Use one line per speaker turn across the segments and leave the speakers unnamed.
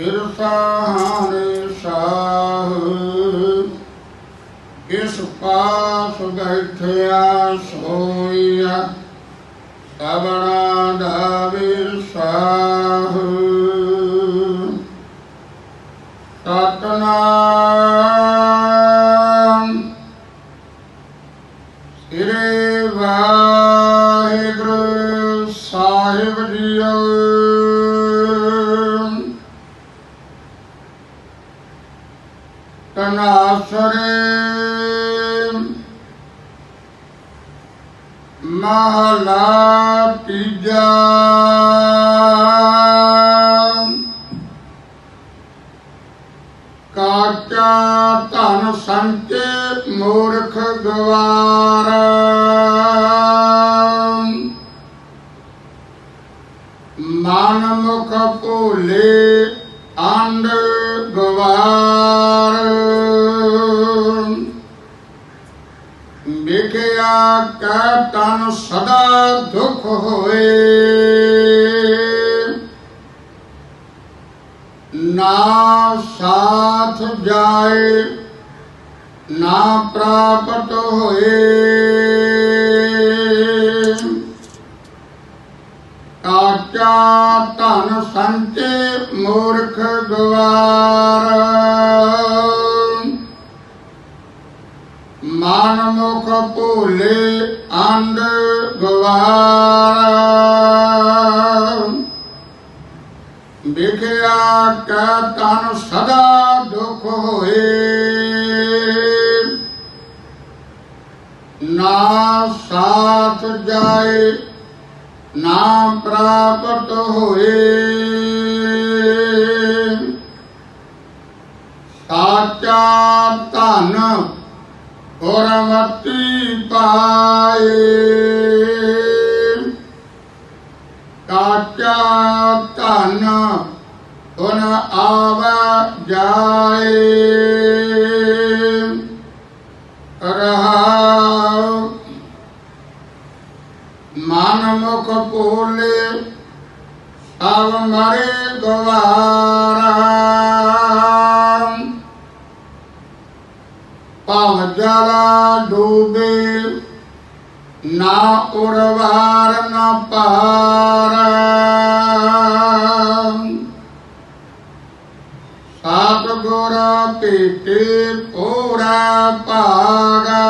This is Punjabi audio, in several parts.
ਕਿਰਸਾਨੇ ਸਾਹ ਕਿਸ ਪਾਸ ਬੈਠਿਆ ਸੋਇਆ ਸਬਣਾ ਦਾ ਵਿਸਾਹ। ਸਤਨਾਮ ਸ੍ਰੀ ਵਾਹਿਗੁਰੂ ਸਾਹਿਬ ਜੀਓ। ਤਨਾਸਰੇ ਮਹਲਾ ਤੀਜਾ। ਕਾਚਾ ਧਨ ਸੰਚੇ ਮੂਰਖ ਗਵਾਰ। ਮਨ ਮੁਖ ਭੋਲੇ ਅੰਡ ਗਵਾਰ ਵਿਖਿਆ ਕੈ ਤਨ ਸਦਾ ਦੁਖ ਹੋਏ। ਨਾ ਸਾਥ ਜਾਏ, ਨਾ ਪ੍ਰਾਪਤ ਹੋਏ। ਕਾਚਾ ਧਨ ਸੰਚੇ ਮੂਰਖ ਗਵਾਰ ਮਨ ਮੁਖ ਭੋਲੇ ਅੰਧ ਗਵਾਰ ਵਿਖਿਆ ਕੈ ਤਨ ਸਦਾ ਦੁਖ ਹੋਏ। ਨਾ ਸਾਥ ਜਾਏ, ਨਾ ਪ੍ਰਾਪਤ ਹੋਏ ਸਾਚਾ ਧਨ ਗੁਰਮਤੀ ਪਾਏ। ਕਾਚਾ ਧਨ ਗੁਣ ਆਵ ਜਾਏ। ਰਹਾਉ ਮਨ ਮੁਖ ਭੋਲੇ ਸਭ ਮਰੇ ਗਵਾਰਾ। ਜਲਾ ਡੂਬੇ ਨਾ ਉਰਵਾਰ ਨਾ ਪਾਰ ਸਾਤ ਗੁਰ ਭੇਟੇ ਪੂਰਾ ਭਾਗਾ।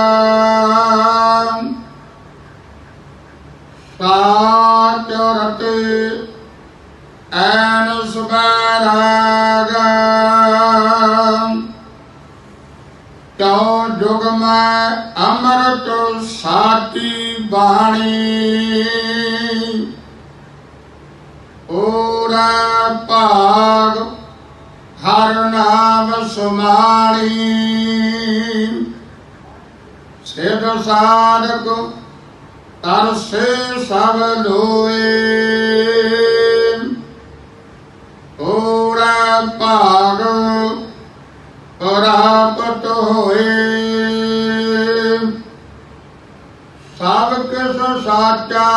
ਸਾਚਰਤੇ ਐਨ ਸੁਬਰਾਗਾ ਤਉ ਜੁਗ ਮੈਂ ਅੰਮ੍ਰਿਤ ਸਾਤੀ ਬਾਣੀ। ਓਰਾ ਭਾਗ ਹਰ ਨਾਮ ਸੁਮਾਣੀ। ਸਿਧ ਸਾਧਕ ਤਰਸੇ ਸਭ ਲੋਏ। ਓਰਾ ਭਾਗ ਪ੍ਰਾਪਤ ਹੋਏ ਸਭ ਕਿਸ ਸਾਚਾ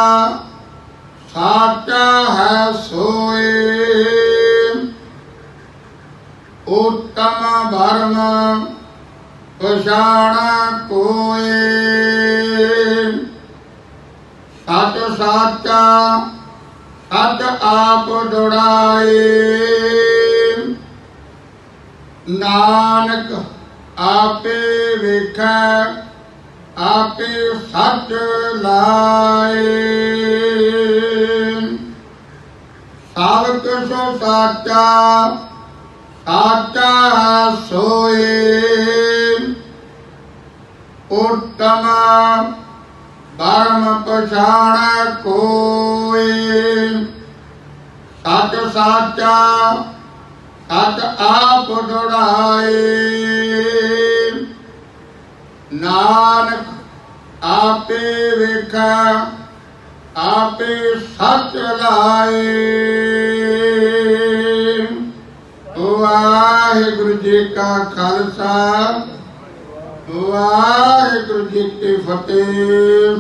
ਸਾਚਾ ਹੈ ਸੋਏ। ਉਤਮ ਭਰਮ ਪਛਾਣਾ ਕੋਏ। ਸਤ ਸਾਚਾ, ਸਤ ਆਪ ਦੁੜਾਏ ਨਾਨਕ ਆਪੇ ਵੇਖੈ, ਆਪੇ ਸੱਚ ਲਾਏ। ਸਭ ਕੁਛ ਸਾਚਾ ਸਾਚਾ ਸੋਏ। ਉਤਮ ਬਰਮ ਪਛਾਣ ਕੋਏ। ਸਤ ਸਾਚਾ ਸਤ ਆਪ ਦੁੜਾਏ ਨਾਨਕ ਆਪੇ ਵੇਖਾ, ਆਪੇ ਸੱਚ ਲਾਏ। ਵਾਹਿਗੁਰੂ ਜੀ ਕਾ ਖਾਲਸਾ, ਵਾਹਿਗੁਰੂ ਜੀ ਕੀ ਫਤਿਹ।